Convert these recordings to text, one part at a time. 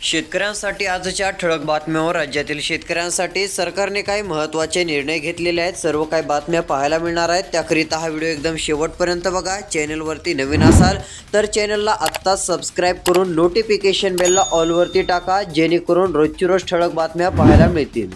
शेतकऱ्यांसाठी आजच्या ठळक बातम्यांवर राज्यातील शेतकऱ्यांसाठी सरकारने काही महत्त्वाचे निर्णय घेतलेले आहेत. सर्व काही बातम्या पाहायला मिळणार आहेत. त्याकरिता हा व्हिडिओ एकदम शेवटपर्यंत बघा. चॅनलवरती नवीन असाल तर चॅनलला आत्ताच सबस्क्राईब करून नोटिफिकेशन बेलला ऑलवरती टाका जेणेकरून रोजची रोज ठळक बातम्या पाहायला मिळतील.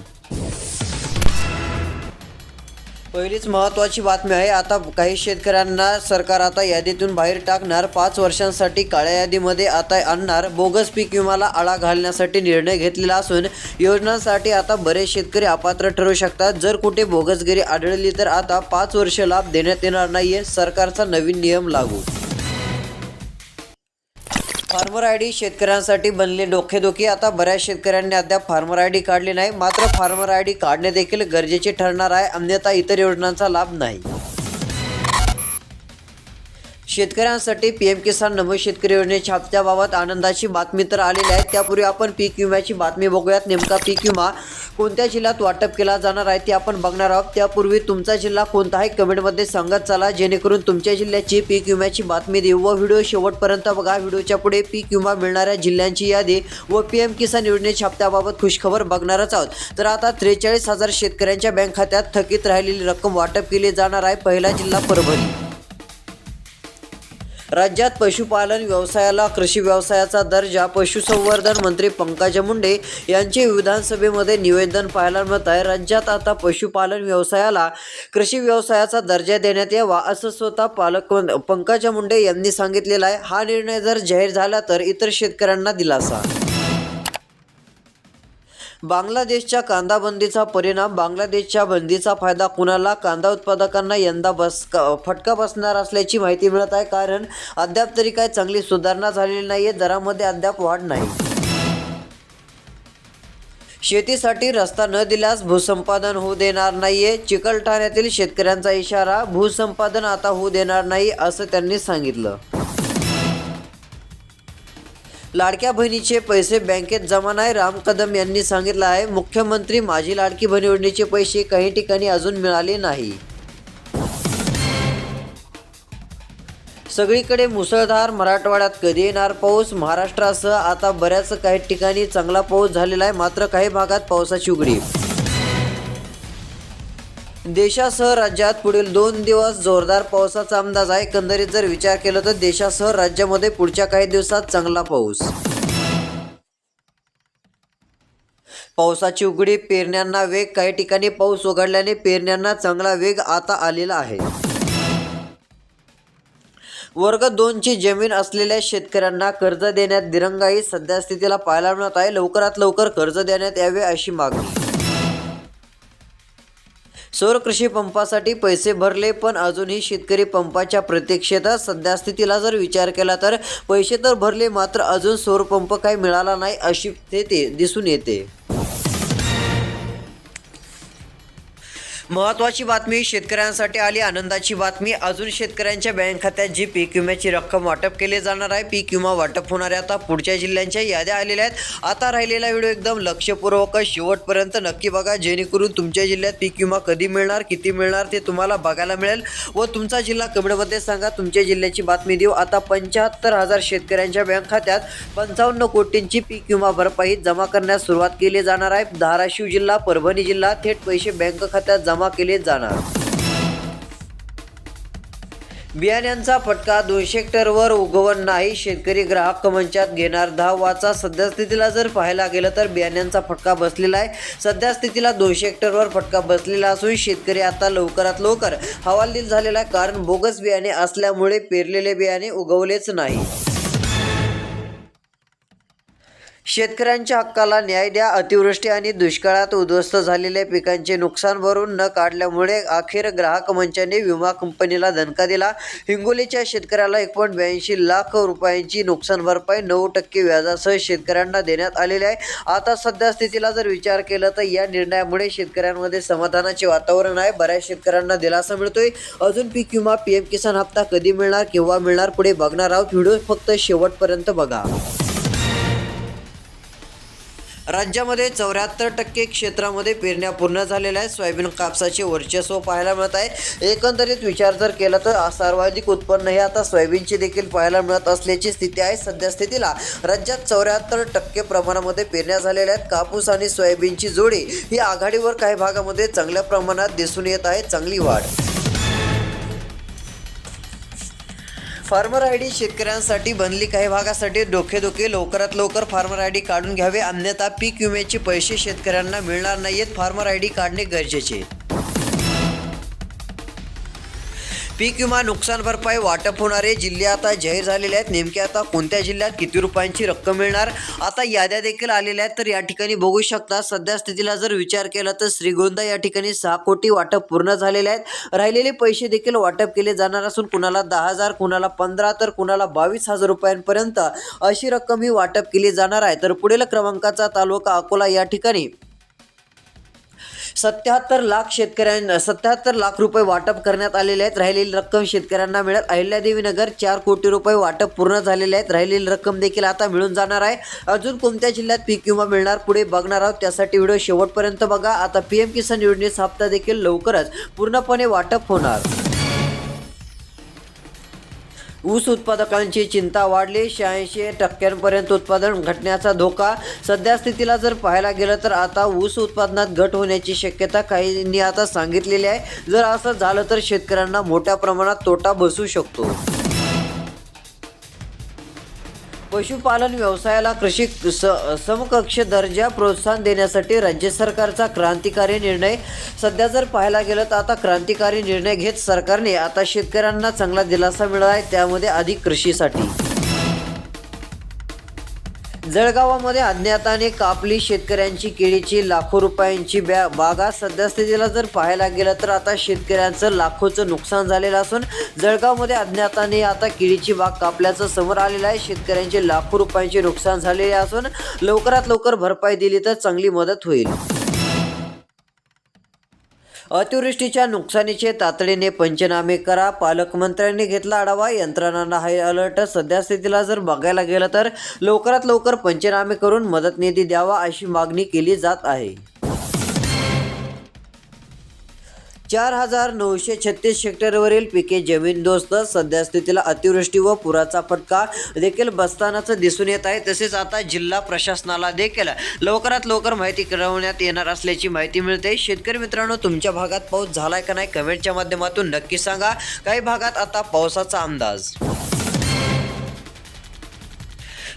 पहिलीच महत्त्वाची बातमी आहे आता काही शेतकऱ्यांना सरकार आता यादीतून बाहेर टाकणार. पाच वर्षांसाठी काळ्या यादीमध्ये आता आणणार. बोगस पीक विमाला आळा घालण्यासाठी निर्णय घेतलेला असून योजनांसाठी आता बरेच शेतकरी अपात्र ठरू शकतात. जर कुठे बोगसगिरी आढळली तर आता पाच वर्ष लाभ देण्यात येणार नाहीये. सरकारचा नवीन नियम लागू फार्मर आय डी शेतकऱ्यांसाठी बनले डोकेदुखी. आता बऱ्याच शेतकऱ्यांनी अद्याप फार्मर आय डी काढली नाही मात्र फार्मर आय डी काढणे देखील गरजेचे ठरणार आहे. अन्यथा इतर योजनांचा लाभ नाही. शेतकऱ्यांसाठी पी एम किसान नमो शेतकरी योजनेच्या हप्त्याबाबत आनंदाची बातमी तर आलेली आहे. त्यापूर्वी आपण पीक विम्याची बातमी बघूयात. नेमका पीक विमा कोणत्या जिल्ह्यात वाटप केला जाणार आहे ते आपण बघणार आहोत. त्यापूर्वी तुमचा जिल्हा कोणता आहे कमेंटमध्ये सांगत चला. जेणेकरून तुमच्या जिल्ह्याची पीक विम्याची बातमी देऊ व व्हिडिओ शेवटपर्यंत बघा. व्हिडिओच्या पुढे पीक विमा मिळणाऱ्या जिल्ह्यांची यादी व पी एम किसान योजनेच्या हप्त्याबाबत खुशखबर बघणारच आहोत. तर आता त्रेचाळीस हजार शेतकऱ्यांच्या बँक खात्यात थकीत राहिलेली रक्कम वाटप केली जाणार आहे. पहिला जिल्हा परभणी. राज्यात पशुपालन व्यवसायाला कृषी व्यवसायाचा दर्जा पशुसंवर्धन मंत्री पंकजा मुंडे यांचे विधानसभेमध्ये निवेदन पाहायला मिळत आहे. राज्यात आता पशुपालन व्यवसायाला कृषी व्यवसायाचा दर्जा देण्यात यावा असं स्वतः पालक पंकजा मुंडे यांनी सांगितलेलं आहे. हा निर्णय जर जाहीर झाला तर इतर शेतकऱ्यांना दिलासा. बांगलादेशच्या कांदा बंदीचा परिणाम बांगलादेशच्या बंदीचा फायदा कुणाला? कांदा उत्पादकांना यंदा बस फटका बसणार असल्याची माहिती मिळत आहे कारण अद्याप तरी काय चांगली सुधारणा झालेली नाही आहे दरामध्ये अद्याप वाढ नाही. शेतीसाठी रस्ता न दिल्यास भूसंपादन होऊ देणार नाहीये. चिकलठाण्यातील शेतकऱ्यांचा इशारा भूसंपादन आता होऊ देणार नाही असं त्यांनी सांगितलं. लाडक्या बहिणीचे पैसे बँकेत जमा नाही राम कदम यांनी सांगितलं आहे मुख्यमंत्री माझी लाडकी बहीण योजनेचे पैसे काही ठिकाणी अजून मिळाले नाही. सगळीकडे मुसळधार मराठवाड्यात कधी येणार पाऊस? महाराष्ट्रासह आता बऱ्याच काही ठिकाणी चांगला पाऊस झालेला आहे मात्र काही भागात पावसाची उघडी. देशासह राज्यात पुढील दोन दिवस जोरदार पावसाचा अंदाज आहे. एकंदरीत जर विचार केला तर देशासह राज्यामध्ये पुढच्या काही दिवसात चांगला पाऊस. पावसाची उघडी पेरण्यांना वेग काही ठिकाणी पाऊस उघडल्याने पेरण्यांना चांगला वेग आता आलेला आहे. वर्ग दोनची जमीन असलेल्या शेतकऱ्यांना कर्ज देण्यात दिरंगाई सध्या स्थितीला पाहायला मिळत आहे. लवकरात लवकर कर्ज देण्यात यावे अशी मागणी. सौर कृषी पंपासाठी पैसे भरले पण अजूनही शेतकरी पंपाच्या प्रतीक्षेत सध्या स्थितीला जर विचार केला तर पैसे तर भरले मात्र अजून सौर पंप काही मिळाला नाही अशी स्थिती दिसून येते. महत्त्वाची बातमी शेतकऱ्यांसाठी आली. आनंदाची बातमी अजून शेतकऱ्यांच्या बँक खात्यात जी पीक विम्याची रक्कम वाटप केली जाणार आहे. पीक विमा वाटप होणाऱ्या आता पुढच्या जिल्ह्यांच्या याद्या आलेल्या आहेत. आता राहिलेला व्हिडिओ एकदम लक्षपूर्वक शेवटपर्यंत नक्की बघा. जेणेकरून तुमच्या जिल्ह्यात पीक विमा कधी मिळणार किती मिळणार ते तुम्हाला बघायला मिळेल व तुमचा जिल्हा कमेंटमध्ये सांगा. तुमच्या जिल्ह्याची बातमी देऊ. आता पंच्याहत्तर हजार शेतकऱ्यांच्या बँक खात्यात पंचावन्न कोटींची पीक विमा भरपाई जमा करण्यास सुरुवात केली जाणार आहे. धाराशिव जिल्हा परभणी जिल्हा थेट पैसे बँक खात्यात जमा जमा केले जाणार. बियाण्यांचा फटका दोनशे हेक्टरवर उगवण नाही शेतकरी ग्राहक मंचात घेणार धावाचा वाचा सध्या स्थितीला जर पाहायला गेलं तर बियाण्यांचा फटका बसलेला आहे. सध्या स्थितीला दोनशे हेक्टरवर फटका बसलेला असून शेतकरी आता लवकरात लवकर हवालदिल झालेला आहे. कारण बोगस बियाणे असल्यामुळे पेरलेले बियाणे उगवलेच नाही. शेतकऱ्यांच्या हक्काला न्याय द्या अतिवृष्टी आणि दुष्काळात उद्ध्वस्त झालेल्या पिकांचे नुकसान भरून न काढल्यामुळे अखेर ग्राहक मंचाने विमा कंपनीला धनका दिला. हिंगोलीच्या शेतकऱ्याला एक पॉईंट ब्याऐंशी लाख रुपयांची नुकसान भरपाई नऊ टक्के व्याजासह शेतकऱ्यांना देण्यात आलेली आहे. आता सध्या स्थितीला जर विचार केला तर या निर्णयामुळे शेतकऱ्यांमध्ये समाधानाचे वातावरण आहे. बऱ्याच शेतकऱ्यांना दिलासा मिळतोय. अजून पीक विमा पी एम किसान हप्ता कधी मिळणार केव्हा मिळणार पुढे बघणार आहोत. व्हिडिओ फक्त शेवटपर्यंत बघा. राज्यामध्ये चौऱ्याहत्तर टक्के क्षेत्रामध्ये पेरण्या पूर्ण झालेल्या आहेत. सोयाबीन कापसाचे वर्चस्व पाहायला मिळत आहे. एकंदरीत विचार जर केला तर सर्वाधिक उत्पन्न हे आता सोयाबीनचे देखील पाहायला मिळत असल्याची स्थिती आहे. सध्या स्थितीला राज्यात चौऱ्याहत्तर टक्के प्रमाणामध्ये पेरण्या झालेल्या आहेत. कापूस आणि सोयाबीनची जोडी ही आघाडीवर काही भागामध्ये चांगल्या प्रमाणात दिसून येत आहे. चांगली वाढ फार्मर आय डी शेतकऱ्यांसाठी बनली काही भागासाठी डोकेदुखे. लवकरात लवकर फार्मर आय डी काढून घ्यावे. अन्यथा पीक विम्याचे पैसे शेतकऱ्यांना मिळणार नाहीत फार्मर आय डी काढणे गरजेचे पीक विमा नुकसान भरपाई वाटप होणारे जिल्हे आता जाहीर झालेले आहेत. नेमके आता कोणत्या जिल्ह्यात किती रुपयांची रक्कम मिळणार? आता याद्या देखील आलेल्या आहेत. तर या ठिकाणी बघू शकता सध्या स्थितीला जर विचार केला तर श्रीगोंदा या ठिकाणी सहा कोटी वाटप पूर्ण झालेले आहेत. राहिलेले पैसे देखील वाटप केले जाणार असून कुणाला दहा हजार कुणाला पंधरा तर कुणाला बावीस हजार रुपयांपर्यंत अशी रक्कम ही वाटप केली जाणार आहे. तर पुढील क्रमांकाचा तालुका अकोला या ठिकाणी. सत्याहत्तर लाख शेतकऱ्यांना सत्याहत्तर लाख रुपये वाटप करण्यात आलेले आहेत. राहिलेली रक्कम शेतकऱ्यांना मिळत अहिल्यादेवी नगर चार कोटी रुपये वाटप पूर्ण झालेले आहेत. राहिलेली रक्कम देखील आता मिळून जाणार आहे. अजून कोणत्या जिल्ह्यात पीक विमा मिळणार पुढे बघणार आहोत. त्यासाठी व्हिडिओ शेवटपर्यंत बघा. आता पी एम किसान योजनेचा हप्ता देखील लवकरच पूर्णपणे वाटप होणार. ऊस उत्पादकांची चिंता वाढली. शहाऐंशी टक्क्यांपर्यंत उत्पादन घटण्याचा धोका सध्या स्थितीला जर पाहायला गेलं तर आता ऊस उत्पादनात घट होण्याची शक्यता काहींनी आता सांगितलेली आहे. जर असं झालं तर शेतकऱ्यांना मोठ्या प्रमाणात तोटा बसू शकतो. पशुपालन व्यवसायाला कृषी स समकक्ष दर्जा प्रोत्साहन देण्यासाठी राज्य सरकारचा क्रांतिकारी निर्णय. सध्या जर पाहायला गेलं तर आता क्रांतिकारी निर्णय घेत सरकारने आता शेतकऱ्यांना चांगला दिलासा मिळाला आहे त्यामध्ये अधिक कृषीसाठी. जळगावामध्ये अज्ञाताने कापली शेतकऱ्यांची केळीची लाखो रुपयांची बॅ बागा सध्या स्थितीला जर पाहायला गेलं तर आता शेतकऱ्यांचं लाखोचं नुकसान झालेलं असून जळगावमध्ये अज्ञाताने आता केळीची बाग कापल्याचं समोर आलेलं आहे. शेतकऱ्यांचे लाखो रुपयांचे नुकसान झालेले असून लवकरात लवकर भरपाई दिली तर चांगली मदत होईल. अतिवृष्टीच्या नुकसानीचे तातडीने पंचनामे करा. पालकमंत्र्यांनी घेतला आढावा. यंत्रणांना हाय अलर्ट. सध्या स्थितीला जर बघायला गेलं तर लवकरात लवकर पंचनामे करून मदत निधी द्यावा अशी मागणी केली जात आहे. चार हजार नऊशे छत्तीस हेक्टरवरील पिके जमीनदोस्त सध्या स्थितीला अतिवृष्टी व पुराचा फटका देखील बसतानाचं दिसून येत आहे. तसेच आता जिल्हा प्रशासनाला देखील लवकरात लवकर माहिती कळवण्यात येणार असल्याची माहिती मिळते. शेतकरी मित्रांनो तुमच्या भागात पाऊस झालाय का नाही कमेंटच्या माध्यमातून नक्की सांगा. काही भागात आता पावसाचा अंदाज.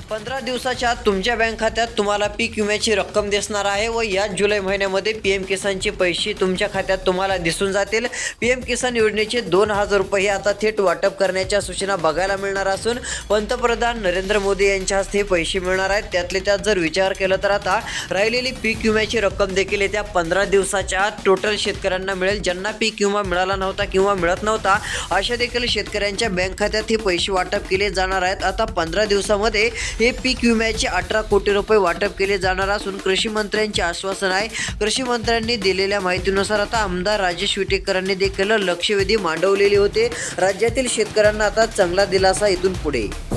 पंधरा दिवसाच्या आत तुमच्या बँक खात्यात तुम्हाला पीक विम्याची रक्कम दिसणार आहे व याच जुलै महिन्यामध्ये पी एम किसानचे पैसे तुमच्या खात्यात तुम्हाला दिसून जातील. पी एम किसान योजनेचे दोन हजार रुपये आता थेट वाटप करण्याच्या सूचना बघायला मिळणार असून पंतप्रधान नरेंद्र मोदी यांच्या हस्ते हे पैसे मिळणार आहेत. त्यातले त्यात जर विचार केला तर आता राहिलेली पीक विम्याची रक्कम देखील येत्या पंधरा दिवसाच्या आत टोटल शेतकऱ्यांना मिळेल. ज्यांना पीक विमा मिळाला नव्हता किंवा मिळत नव्हता अशा देखील शेतकऱ्यांच्या बँक खात्यात हे पैसे वाटप केले जाणार आहेत. आता पंधरा दिवसामध्ये हे पीक विम्याचे अठरा कोटी रुपये वाटप केले जाणार असून कृषी मंत्र्यांचे आश्वासन आहे. कृषी मंत्र्यांनी दिलेल्या माहितीनुसार आता आमदार राजेश विटेकरांनी देखील लक्षवेधी मांडवलेले होते. राज्यातील शेतकऱ्यांना आता चांगला दिलासा इथून पुढे.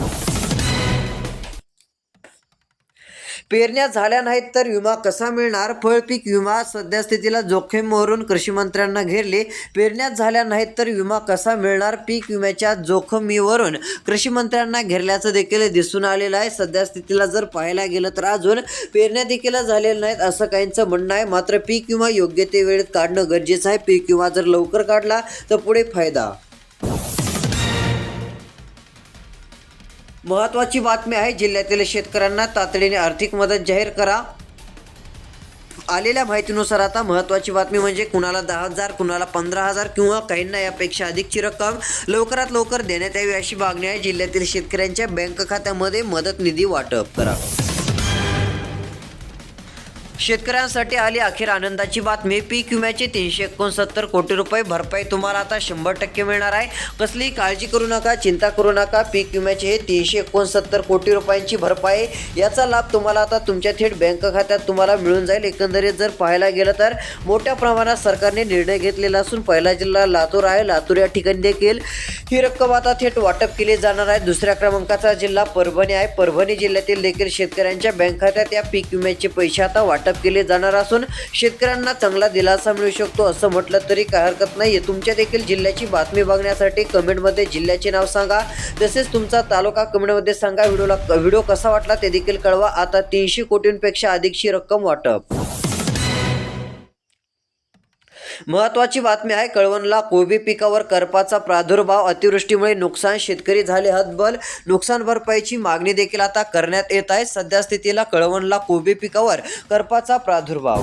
पेरण्या झाल्या नाहीत तर विमा कसा मिळणार? फळपीक विमा सध्या स्थितीला जोखीमवरून कृषी मंत्र्यांना घेरले. पेरण्यात झाल्या नाहीत तर विमा कसा मिळणार? पीक विम्याच्या जोखमीवरून कृषी मंत्र्यांना घेरल्याचं देखील दिसून आलेलं आहे. सध्या स्थितीला जर पाहायला गेलं तर अजून पेरण्या देखील झालेल्या नाहीत असं काहींचं म्हणणं आहे. मात्र पीक विमा योग्य ते वेळेत काढणं गरजेचं आहे. पीक विमा जर लवकर काढला तर पुढे फायदा. महत्त्वाची बातमी आहे जिल्ह्यातील शेतकऱ्यांना तातडीने आर्थिक मदत जाहीर करा. आलेल्या माहितीनुसार आता महत्त्वाची बातमी म्हणजे कुणाला दहा हजार कुणाला पंधरा हजार किंवा काहींना यापेक्षा अधिकची रक्कम लवकरात लवकर देण्यात यावी अशी मागणी आहे. जिल्ह्यातील शेतकऱ्यांच्या बँक खात्यामध्ये मदत निधी वाटप करा. शेतकऱ्यांसाठी आली अखेर आनंदाची बातमी. पीक विम्याचे तीनशे एकोणसत्तर कोटी रुपये भरपाई तुम्हाला आता शंभर टक्के मिळणार आहे. कसलीही काळजी करू नका चिंता करू नका. पीक विम्याचे हे तीनशे एकोणसत्तर कोटी रुपयांची भरपाई याचा लाभ तुम्हाला आता तुमच्या थेट बँक खात्यात तुम्हाला मिळून जाईल. एकंदरीत जर पाहायला गेलं तर मोठ्या प्रमाणात सरकारने निर्णय घेतलेला असून पहिला जिल्हा लातूर आहे. लातूर या ठिकाणी देखील ही रक्कम आता थेट वाटप केली जाणार आहे. दुसऱ्या क्रमांकाचा जिल्हा परभणी आहे. परभणी जिल्ह्यातील देखील शेतकऱ्यांच्या बँक खात्यात या पीक विम्याचे पैसे आता वाटप केले जाणार असून शेतकऱ्यांना चांगला दिलासा मिळू शकतो असं म्हटलं तरी काय हरकत नाही. तुमच्या देखील जिल्ह्याची बातमी बघण्यासाठी कमेंटमध्ये जिल्ह्याचे नाव सांगा. तसेच तुमचा तालुका कमेंटमध्ये सांगा. व्हिडिओला व्हिडिओ कसा वाटला ते देखील कळवा. आता तीनशे कोटींपेक्षा अधिकची रक्कम वाटप. महत्वाची बातमी आहे कळवणला कोबी पिकावर करपाचा प्रादुर्भाव अतिवृष्टीमुळे नुकसान शेतकरी झाले हतबल नुकसान भरपाईची मागणी देखील आता करण्यात येत आहे. सध्या स्थितीला कळवणला कोबी पिकावर करपाचा प्रादुर्भाव.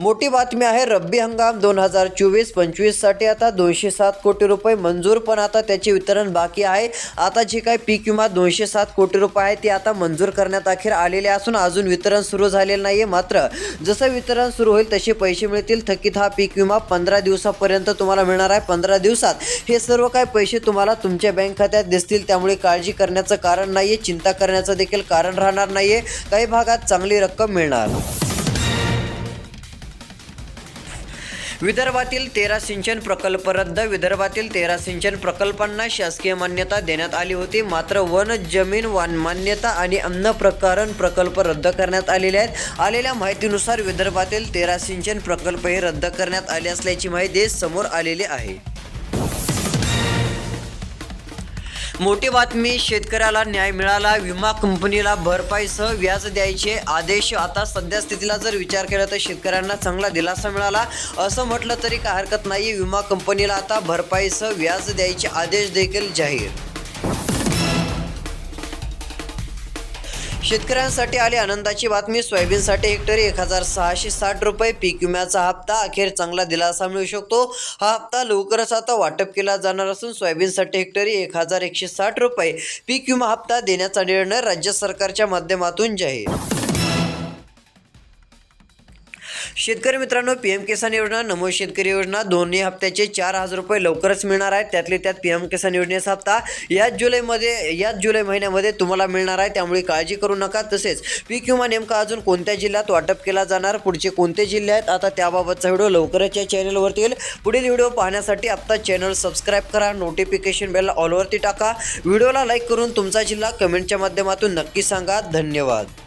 मोठी बातमी आहे रब्बी हंगाम दोन हजार चोवीस पंचवीससाठी आता दोनशे सात कोटी रुपये मंजूर पण आता त्याचे वितरण बाकी आहे. आता जे काही पीक विमा दोनशे सात कोटी रुपये आहे ते आता मंजूर करण्यात अखेर आलेले असून अजून वितरण सुरू झालेलं नाही आहे मात्र जसं वितरण सुरू होईल तसे पैसे मिळतील. थकीत हा पीक विमा पंधरा दिवसापर्यंत तुम्हाला मिळणार आहे. पंधरा दिवसात हे सर्व काही पैसे तुम्हाला तुमच्या बँक खात्यात दिसतील. त्यामुळे काळजी करण्याचं कारण नाही आहे चिंता करण्याचं देखील कारण राहणार नाही आहे काही भागात चांगली रक्कम मिळणार. विदर्भातील तेरा सिंचन प्रकल्प रद्द. विदर्भातील तेरा सिंचन प्रकल्पांना शासकीय मान्यता देण्यात आली होती. मात्र वन जमीन वन मान्यता आणि अन्न प्रकरण प्रकल्प रद्द करण्यात आलेले आहेत. आलेल्या माहितीनुसार विदर्भातील तेरा सिंचन प्रकल्प हे रद्द करण्यात आले असल्याची माहिती समोर आलेली आहे. मोठी बातमी शेतकऱ्याला न्याय मिळाला विमा कंपनीला भरपाईसह व्याज द्यायचे आदेश. आता सध्या स्थितीला जर विचार केला तर शेतकऱ्यांना चांगला दिलासा मिळाला. असं म्हटलं तरी काय हरकत नाही विमा कंपनीला आता भरपाईसह व्याज द्यायचे आदेश देखील जाहीर. शेतकऱ्यांसाठी आली आनंदाची बातमी. सोयाबीनसाठी हेक्टरी एक हजार सहाशे साठ रुपये पीक विम्याचा हप्ता. अखेर चांगला दिलासा मिळू शकतो. हा हप्ता लवकरच आता वाटप केला जाणार असून सोयाबीनसाठी हेक्टरी एक हजार एकशे साठ रुपये पीक विमा हप्ता देण्याचा निर्णय राज्य सरकारच्या माध्यमातून जाहीर शेतकरी मित्रांनो पी एम किसान योजना नमो शेतकरी योजना दोन्ही हप्त्याचे चार हजार रुपये लवकरच मिळणार आहेत. त्यातले त्यात पी एम किसान योजनेचा हप्ता याच जुलैमध्ये याच जुलै महिन्यामध्ये तुम्हाला मिळणार आहे. त्यामुळे काळजी करू नका. तसेच पीक विमा नेमका अजून कोणत्या जिल्ह्यात वाटप केला जाणार? पुढचे कोणते जिल्हे आहेत? आता त्याबाबतचा व्हिडिओ लवकरच या चॅनलवरती येईल. पुढील व्हिडिओ पाहण्यासाठी आत्ता चॅनल सबस्क्राईब करा. नोटिफिकेशन बेल ऑलवरती टाका. व्हिडिओला लाईक करून तुमचा जिल्हा कमेंटच्या माध्यमातून नक्की सांगा. धन्यवाद.